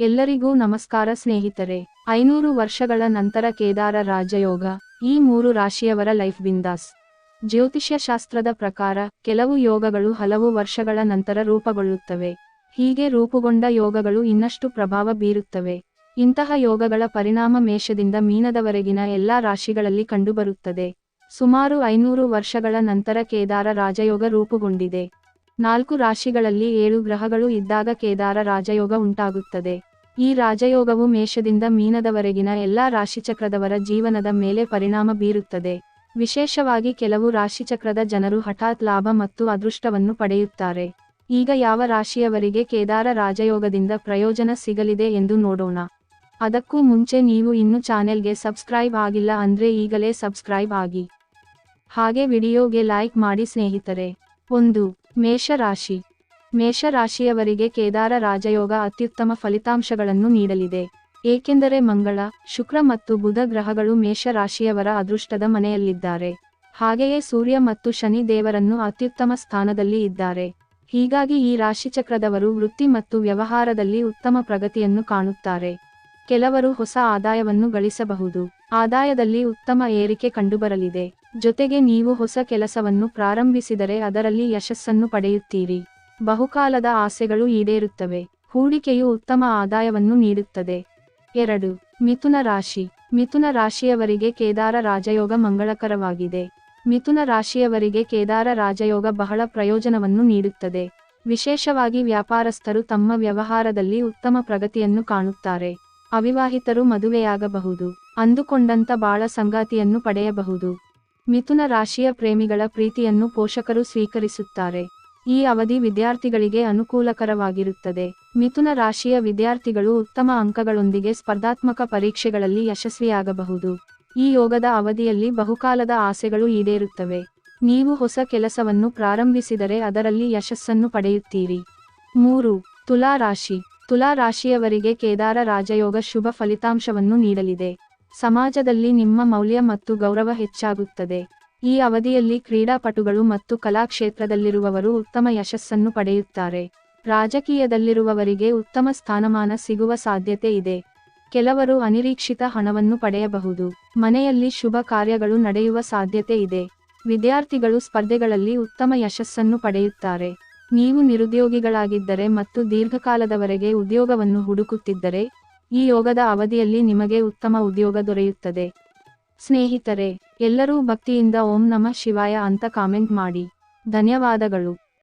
ಎಲ್ಲರಿಗೂ ನಮಸ್ಕಾರ ಸ್ನೇಹಿತರೆ. ಐನೂರು ವರ್ಷಗಳ ನಂತರ ಕೇದಾರ ರಾಜಯೋಗ, ಈ ಮೂರು ರಾಶಿಯವರ ಲೈಫ್ ಬಿಂದಾಸ್. ಜ್ಯೋತಿಷ್ಯ ಶಾಸ್ತ್ರದ ಪ್ರಕಾರ, ಕೆಲವು ಯೋಗಗಳು ಹಲವು ವರ್ಷಗಳ ನಂತರ ರೂಪುಗೊಳ್ಳುತ್ತವೆ. ಹೀಗೆ ರೂಪುಗೊಂಡ ಯೋಗಗಳು ಇನ್ನಷ್ಟು ಪ್ರಭಾವ ಬೀರುತ್ತವೆ. ಇಂತಹ ಯೋಗಗಳ ಪರಿಣಾಮ ಮೇಷದಿಂದ ಮೀನದವರೆಗಿನ ಎಲ್ಲಾ ರಾಶಿಗಳಲ್ಲಿ ಕಂಡುಬರುತ್ತದೆ. ಸುಮಾರು ಐನೂರು ವರ್ಷಗಳ ನಂತರ ಕೇದಾರ ರಾಜಯೋಗ ರೂಪುಗೊಂಡಿದೆ. ನಾಲ್ಕು ರಾಶಿಗಳಲ್ಲಿ ಏಳು ಗ್ರಹಗಳು ಇದ್ದಾಗ ಕೇದಾರ ರಾಜಯೋಗ ಉಂಟಾಗುತ್ತದೆ. ಈ ರಾಜಯೋಗವು ಮೇಷದಿಂದ ಮೀನದವರೆಗಿನ ಎಲ್ಲಾ ರಾಶಿಚಕ್ರದವರ ಜೀವನದ ಮೇಲೆ ಪರಿಣಾಮ ಬೀರುತ್ತದೆ. ವಿಶೇಷವಾಗಿ ಕೆಲವು ರಾಶಿಚಕ್ರದ ಜನರು ಹಠಾತ್ ಲಾಭ ಮತ್ತು ಅದೃಷ್ಟವನ್ನು ಪಡೆಯುತ್ತಾರೆ. ಈಗ ಯಾವ ರಾಶಿಯವರಿಗೆ ಕೇದಾರ ರಾಜಯೋಗದಿಂದ ಪ್ರಯೋಜನ ಸಿಗಲಿದೆ ಎಂದು ನೋಡೋಣ. ಅದಕ್ಕೂ ಮುಂಚೆ ನೀವು ಇನ್ನು ಚಾನೆಲ್ಗೆ ಸಬ್ಸ್ಕ್ರೈಬ್ ಆಗಿಲ್ಲ ಅಂದ್ರೆ ಈಗಲೇ ಸಬ್ಸ್ಕ್ರೈಬ್ ಆಗಿ. ಹಾಗೆ ವಿಡಿಯೋಗೆ ಲೈಕ್ ಮಾಡಿ ಸ್ನೇಹಿತರೆ. ಒಂದು, ಮೇಷರಾಶಿ. ಮೇಷರಾಶಿಯವರಿಗೆ ಕೇದಾರ ರಾಜಯೋಗ ಅತ್ಯುತ್ತಮ ಫಲಿತಾಂಶಗಳನ್ನು ನೀಡಲಿದೆ. ಏಕೆಂದರೆ ಮಂಗಳ, ಶುಕ್ರ ಮತ್ತು ಬುಧ ಗ್ರಹಗಳು ಮೇಷ ರಾಶಿಯವರ ಅದೃಷ್ಟದ ಮನೆಯಲ್ಲಿದ್ದಾರೆ. ಹಾಗೆಯೇ ಸೂರ್ಯ ಮತ್ತು ಶನಿ ದೇವರನ್ನು ಅತ್ಯುತ್ತಮ ಸ್ಥಾನದಲ್ಲಿ ಇದ್ದಾರೆ. ಹೀಗಾಗಿ ಈ ರಾಶಿಚಕ್ರದವರು ವೃತ್ತಿ ಮತ್ತು ವ್ಯವಹಾರದಲ್ಲಿ ಉತ್ತಮ ಪ್ರಗತಿಯನ್ನು ಕಾಣುತ್ತಾರೆ. ಕೆಲವರು ಹೊಸ ಆದಾಯವನ್ನು ಗಳಿಸಬಹುದು. ಆದಾಯದಲ್ಲಿ ಉತ್ತಮ ಏರಿಕೆ ಕಂಡುಬರಲಿದೆ. ಜೊತೆಗೆ ನೀವು ಹೊಸ ಕೆಲಸವನ್ನು ಪ್ರಾರಂಭಿಸಿದರೆ ಅದರಲ್ಲಿ ಯಶಸ್ಸನ್ನು ಪಡೆಯುತ್ತೀರಿ. ಬಹುಕಾಲದ ಆಸೆಗಳು ಈಡೇರುತ್ತವೆ. ಹೂಡಿಕೆಯು ಉತ್ತಮ ಆದಾಯವನ್ನು ನೀಡುತ್ತದೆ. ಎರಡು, ಮಿಥುನ ರಾಶಿ. ಮಿಥುನ ರಾಶಿಯವರಿಗೆ ಕೇದಾರ ರಾಜಯೋಗ ಮಂಗಳಕರವಾಗಿದೆ. ಮಿಥುನ ರಾಶಿಯವರಿಗೆ ಕೇದಾರ ರಾಜಯೋಗ ಬಹಳ ಪ್ರಯೋಜನವನ್ನು ನೀಡುತ್ತದೆ. ವಿಶೇಷವಾಗಿ ವ್ಯಾಪಾರಸ್ಥರು ತಮ್ಮ ವ್ಯವಹಾರದಲ್ಲಿ ಉತ್ತಮ ಪ್ರಗತಿಯನ್ನು ಕಾಣುತ್ತಾರೆ. ಅವಿವಾಹಿತರು ಮದುವೆಯಾಗಬಹುದು. ಅಂದುಕೊಂಡಂತ ಬಾಳ ಸಂಗಾತಿಯನ್ನು ಪಡೆಯಬಹುದು. ಮಿಥುನ ರಾಶಿಯ ಪ್ರೇಮಿಗಳ ಪ್ರೀತಿಯನ್ನು ಪೋಷಕರು ಸ್ವೀಕರಿಸುತ್ತಾರೆ. ಈ ಅವಧಿ ವಿದ್ಯಾರ್ಥಿಗಳಿಗೆ ಅನುಕೂಲಕರವಾಗಿರುತ್ತದೆ. ಮಿಥುನ ರಾಶಿಯ ವಿದ್ಯಾರ್ಥಿಗಳು ಉತ್ತಮ ಅಂಕಗಳೊಂದಿಗೆ ಸ್ಪರ್ಧಾತ್ಮಕ ಪರೀಕ್ಷೆಗಳಲ್ಲಿ ಯಶಸ್ವಿಯಾಗಬಹುದು. ಈ ಯೋಗದ ಅವಧಿಯಲ್ಲಿ ಬಹುಕಾಲದ ಆಸೆಗಳು ಈಡೇರುತ್ತವೆ. ನೀವು ಹೊಸ ಕೆಲಸವನ್ನು ಪ್ರಾರಂಭಿಸಿದರೆ ಅದರಲ್ಲಿ ಯಶಸ್ಸನ್ನು ಪಡೆಯುತ್ತೀರಿ. ಮೂರು, ತುಲಾ ರಾಶಿ. ತುಲಾ ರಾಶಿಯವರಿಗೆ ಕೇದಾರ ರಾಜಯೋಗ ಶುಭ ಫಲಿತಾಂಶವನ್ನು ನೀಡಲಿದೆ. ಸಮಾಜದಲ್ಲಿ ನಿಮ್ಮ ಮೌಲ್ಯ ಮತ್ತು ಗೌರವ ಹೆಚ್ಚಾಗುತ್ತದೆ. ಈ ಅವಧಿಯಲ್ಲಿ ಕ್ರೀಡಾಪಟುಗಳು ಮತ್ತು ಕಲಾಕ್ಷೇತ್ರದಲ್ಲಿರುವವರು ಉತ್ತಮ ಯಶಸ್ಸನ್ನು ಪಡೆಯುತ್ತಾರೆ. ರಾಜಕೀಯದಲ್ಲಿರುವವರಿಗೆ ಉತ್ತಮ ಸ್ಥಾನಮಾನ ಸಿಗುವ ಸಾಧ್ಯತೆ ಇದೆ. ಕೆಲವರು ಅನಿರೀಕ್ಷಿತ ಹಣವನ್ನು ಪಡೆಯಬಹುದು. ಮನೆಯಲ್ಲಿ ಶುಭ ಕಾರ್ಯಗಳು ನಡೆಯುವ ಸಾಧ್ಯತೆ ಇದೆ. ವಿದ್ಯಾರ್ಥಿಗಳು ಸ್ಪರ್ಧೆಗಳಲ್ಲಿ ಉತ್ತಮ ಯಶಸ್ಸನ್ನು ಪಡೆಯುತ್ತಾರೆ. ನೀವು ನಿರುದ್ಯೋಗಿಗಳಾಗಿದ್ದರೆ ಮತ್ತು ದೀರ್ಘಕಾಲದವರೆಗೆ ಉದ್ಯೋಗವನ್ನು ಹುಡುಕುತ್ತಿದ್ದರೆ, ಈ ಯೋಗದ ಅವಧಿಯಲ್ಲಿ ನಿಮಗೆ ಉತ್ತಮ ಉದ್ಯೋಗ ದೊರೆಯುತ್ತದೆ. ಸ್ನೇಹಿತರೆ ಎಲ್ಲರೂ ಭಕ್ತಿಯಿಂದ ಓಂ ನಮಃ ಶಿವಾಯ ಅಂತ ಕಾಮೆಂಟ್ ಮಾಡಿ. ಧನ್ಯವಾದಗಳು.